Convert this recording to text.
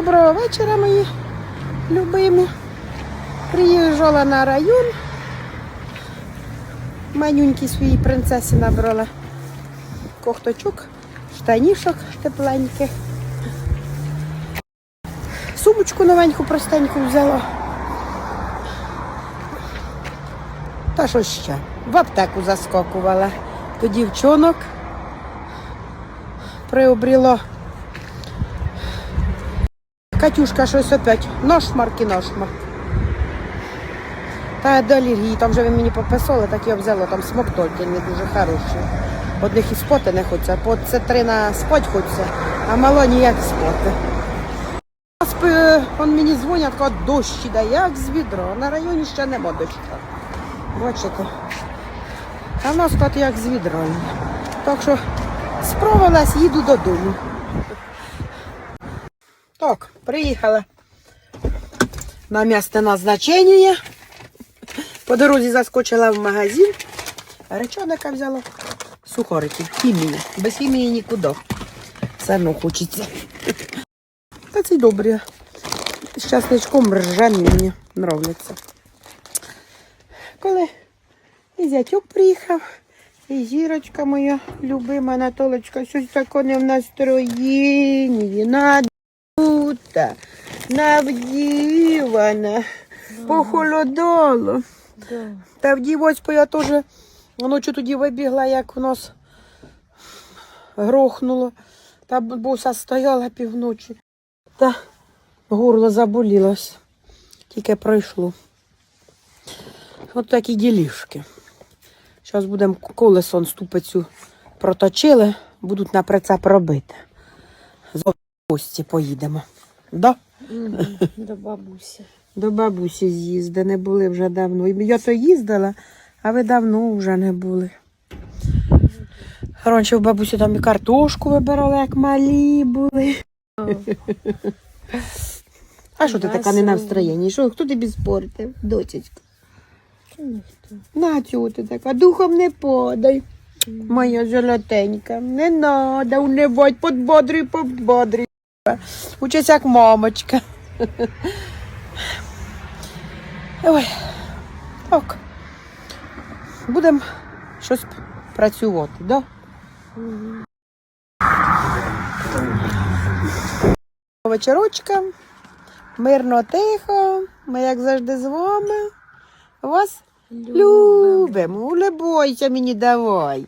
Доброго вечора, мої любимі. Приїжджала на район. Манюньки своїй принцесі набрала кохточок, штанішок тепленьких. Сумочку новеньку простеньку взяла. Та що ще? В аптеку заскокувала. До дівчонок приобріло Катюшка щось опять. Ношмарк і. Та до алергії, там вже ви мені пописали, так я взяла, там смоктольки не дуже хороші. Одних і споти не хочеться, по це три на спать хочеться, а мало ніяк споти. Спи- Он мені дзвонять, кажуть, дощ іде, як з відра. На районі ще нема дощу. Бачите? А в нас тут як з відра. Так що справилась, їду додому. Так, приїхала на місце назначення. По дорозі заскочила в магазин. Речоника взяла. Сухариків, хімія. Без хімії нікуди. Все одно хочеться. Та це добре. З часничком ржані мені нравляться. Коли і зятюк приїхав, і зірочка моя любима Анатолочка, щось таке не в настроєнні. Надута, навдівана, похолодало. Та вдівоць я теж ночі тоді вибігла, як у нас грохнуло. Та буса стояла півночі. Та горло заболілось. Тільки пройшло. От такі ділішки. Зараз будемо колесо ступицю проточили, будуть на прицеп робити. З гості поїдемо. Да? До бабусі. До бабусі з'їзди, не були вже давно. Я то їздила, а ви давно вже не були. Раніше в бабусі там і картошку вибирали, як малі були. А що ти така не на настроєнні? Що, хто тобі спортив, дочечка? На чого ти така? Духом не подай. Моя золотенька. Не надо унивать, подбодрюй, подбодрюй. Учись як мамочка. Ой, так. Будемо щось працювати, да? Вечорочка. Мирно, тихо. Ми, як завжди, з вами. Вас любимо. Не бойся мені давай.